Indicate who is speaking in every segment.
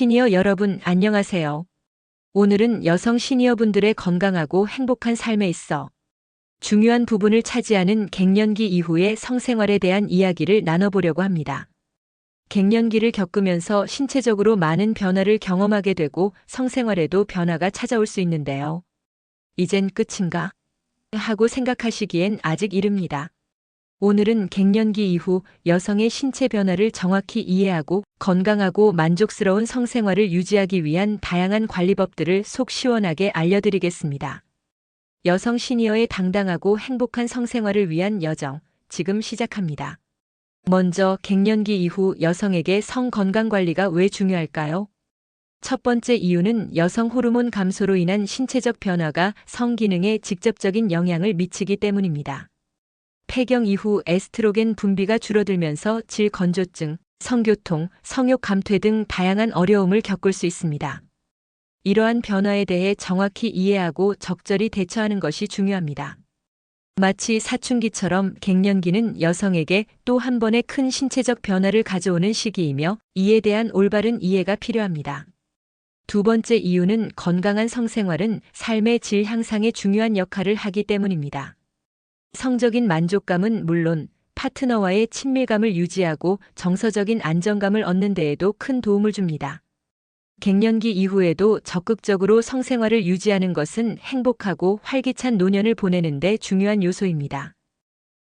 Speaker 1: 시니어 여러분 안녕하세요. 오늘은 여성 시니어분들의 건강하고 행복한 삶에 있어 중요한 부분을 차지하는 갱년기 이후의 성생활에 대한 이야기를 나눠보려고 합니다. 갱년기를 겪으면서 신체적으로 많은 변화를 경험하게 되고 성생활에도 변화가 찾아올 수 있는데요. 이젠 끝인가? 하고 생각하시기엔 아직 이릅니다. 오늘은 갱년기 이후 여성의 신체 변화를 정확히 이해하고 건강하고 만족스러운 성생활을 유지하기 위한 다양한 관리법들을 속 시원하게 알려드리겠습니다. 여성 시니어의 당당하고 행복한 성생활을 위한 여정, 지금 시작합니다. 먼저 갱년기 이후 여성에게 성 건강 관리가 왜 중요할까요? 첫 번째 이유는 여성 호르몬 감소로 인한 신체적 변화가 성 기능에 직접적인 영향을 미치기 때문입니다. 폐경 이후 에스트로겐 분비가 줄어들면서 질 건조증, 성교통, 성욕 감퇴 등 다양한 어려움을 겪을 수 있습니다. 이러한 변화에 대해 정확히 이해하고 적절히 대처하는 것이 중요합니다. 마치 사춘기처럼 갱년기는 여성에게 또 한 번의 큰 신체적 변화를 가져오는 시기이며 이에 대한 올바른 이해가 필요합니다. 두 번째 이유는 건강한 성생활은 삶의 질 향상에 중요한 역할을 하기 때문입니다. 성적인 만족감은 물론 파트너와의 친밀감을 유지하고 정서적인 안정감을 얻는 데에도 큰 도움을 줍니다. 갱년기 이후에도 적극적으로 성생활을 유지하는 것은 행복하고 활기찬 노년을 보내는데 중요한 요소입니다.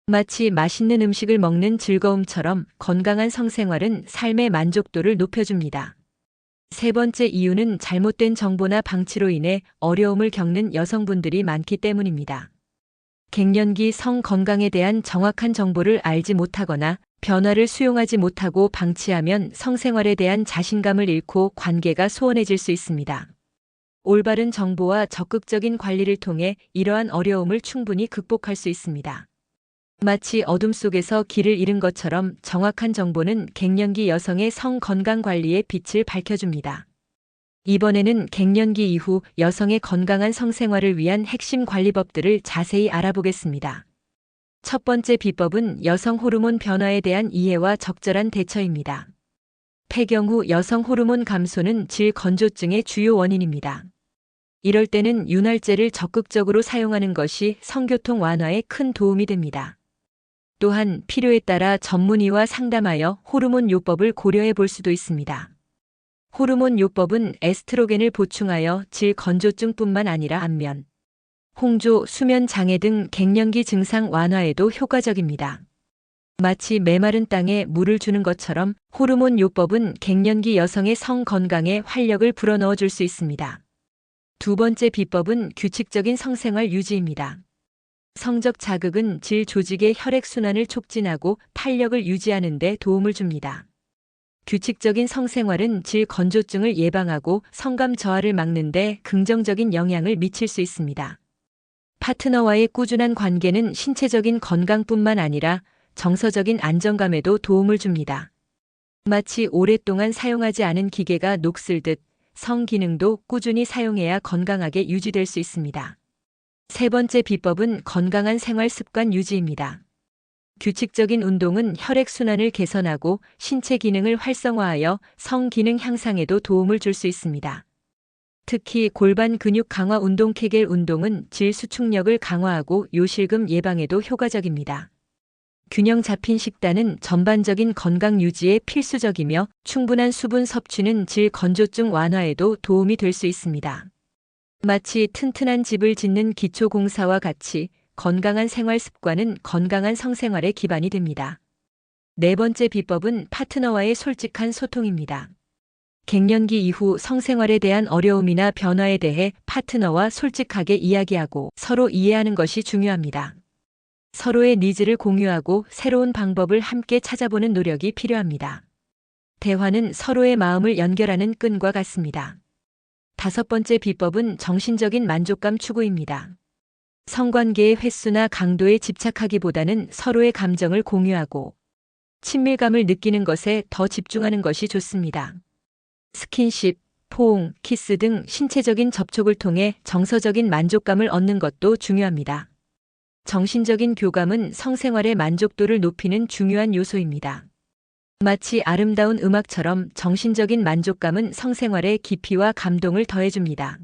Speaker 1: 마치 맛있는 음식을 먹는 즐거움처럼 건강한 성생활은 삶의 만족도를 높여줍니다. 세 번째 이유는 잘못된 정보나 방치로 인해 어려움을 겪는 여성분들이 많기 때문입니다. 갱년기 성 건강에 대한 정확한 정보를 알지 못하거나 변화를 수용하지 못하고 방치하면 성생활에 대한 자신감을 잃고 관계가 소원해질 수 있습니다. 올바른 정보와 적극적인 관리를 통해 이러한 어려움을 충분히 극복할 수 있습니다. 마치 어둠 속에서 길을 잃은 것처럼 정확한 정보는 갱년기 여성의 성 건강 관리의 빛을 밝혀줍니다. 이번에는 갱년기 이후 여성의 건강한 성생활을 위한 핵심 관리법들을 자세히 알아보겠습니다. 첫 번째 비법은 여성 호르몬 변화에 대한 이해와 적절한 대처입니다. 폐경 후 여성 호르몬 감소는 질 건조증의 주요 원인입니다. 이럴 때는 윤활제를 적극적으로 사용하는 것이 성교통 완화에 큰 도움이 됩니다. 또한 필요에 따라 전문의와 상담하여 호르몬 요법을 고려해 볼 수도 있습니다. 호르몬 요법은 에스트로겐을 보충하여 질 건조증뿐만 아니라 안면, 홍조, 수면 장애 등 갱년기 증상 완화에도 효과적입니다. 마치 메마른 땅에 물을 주는 것처럼 호르몬 요법은 갱년기 여성의 성 건강에 활력을 불어넣어 줄 수 있습니다. 두 번째 비법은 규칙적인 성생활 유지입니다. 성적 자극은 질 조직의 혈액순환을 촉진하고 탄력을 유지하는 데 도움을 줍니다. 규칙적인 성생활은 질 건조증을 예방하고 성감 저하를 막는데 긍정적인 영향을 미칠 수 있습니다. 파트너와의 꾸준한 관계는 신체적인 건강뿐만 아니라 정서적인 안정감에도 도움을 줍니다. 마치 오랫동안 사용하지 않은 기계가 녹슬듯 성 기능도 꾸준히 사용해야 건강하게 유지될 수 있습니다. 세 번째 비법은 건강한 생활 습관 유지입니다. 규칙적인 운동은 혈액순환을 개선하고 신체 기능을 활성화하여 성 기능 향상에도 도움을 줄 수 있습니다. 특히 골반 근육 강화 운동 케겔 운동은 질 수축력을 강화하고 요실금 예방에도 효과적입니다. 균형 잡힌 식단은 전반적인 건강 유지에 필수적이며 충분한 수분 섭취는 질 건조증 완화에도 도움이 될 수 있습니다. 마치 튼튼한 집을 짓는 기초 공사와 같이 건강한 생활 습관은 건강한 성생활의 기반이 됩니다. 네 번째 비법은 파트너와의 솔직한 소통입니다. 갱년기 이후 성생활에 대한 어려움이나 변화에 대해 파트너와 솔직하게 이야기하고 서로 이해하는 것이 중요합니다. 서로의 니즈를 공유하고 새로운 방법을 함께 찾아보는 노력이 필요합니다. 대화는 서로의 마음을 연결하는 끈과 같습니다. 다섯 번째 비법은 정신적인 만족감 추구입니다. 성관계의 횟수나 강도에 집착하기보다는 서로의 감정을 공유하고 친밀감을 느끼는 것에 더 집중하는 것이 좋습니다. 스킨십, 포옹, 키스 등 신체적인 접촉을 통해 정서적인 만족감을 얻는 것도 중요합니다. 정신적인 교감은 성생활의 만족도를 높이는 중요한 요소입니다. 마치 아름다운 음악처럼 정신적인 만족감은 성생활의 깊이와 감동을 더해줍니다.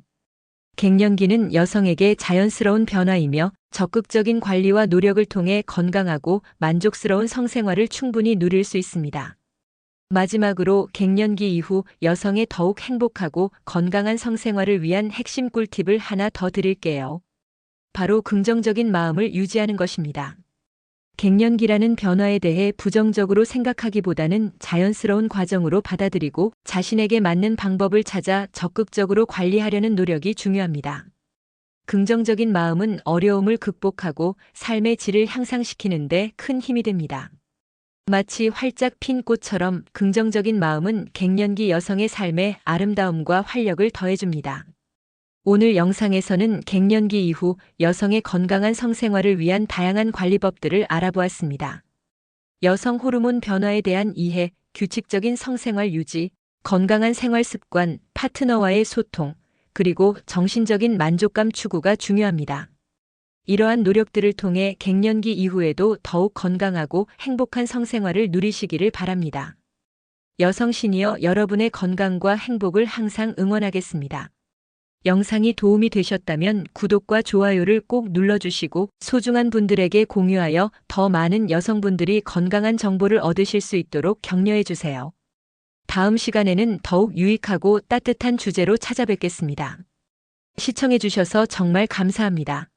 Speaker 1: 갱년기는 여성에게 자연스러운 변화이며 적극적인 관리와 노력을 통해 건강하고 만족스러운 성생활을 충분히 누릴 수 있습니다. 마지막으로 갱년기 이후 여성의 더욱 행복하고 건강한 성생활을 위한 핵심 꿀팁을 하나 더 드릴게요. 바로 긍정적인 마음을 유지하는 것입니다. 갱년기라는 변화에 대해 부정적으로 생각하기보다는 자연스러운 과정으로 받아들이고 자신에게 맞는 방법을 찾아 적극적으로 관리하려는 노력이 중요합니다. 긍정적인 마음은 어려움을 극복하고 삶의 질을 향상시키는데 큰 힘이 됩니다. 마치 활짝 핀 꽃처럼 긍정적인 마음은 갱년기 여성의 삶에 아름다움과 활력을 더해줍니다. 오늘 영상에서는 갱년기 이후 여성의 건강한 성생활을 위한 다양한 관리법들을 알아보았습니다. 여성 호르몬 변화에 대한 이해, 규칙적인 성생활 유지, 건강한 생활 습관, 파트너와의 소통, 그리고 정신적인 만족감 추구가 중요합니다. 이러한 노력들을 통해 갱년기 이후에도 더욱 건강하고 행복한 성생활을 누리시기를 바랍니다. 여성 시니어 여러분의 건강과 행복을 항상 응원하겠습니다. 영상이 도움이 되셨다면 구독과 좋아요를 꼭 눌러주시고 소중한 분들에게 공유하여 더 많은 여성분들이 건강한 정보를 얻으실 수 있도록 격려해 주세요. 다음 시간에는 더욱 유익하고 따뜻한 주제로 찾아뵙겠습니다. 시청해 주셔서 정말 감사합니다.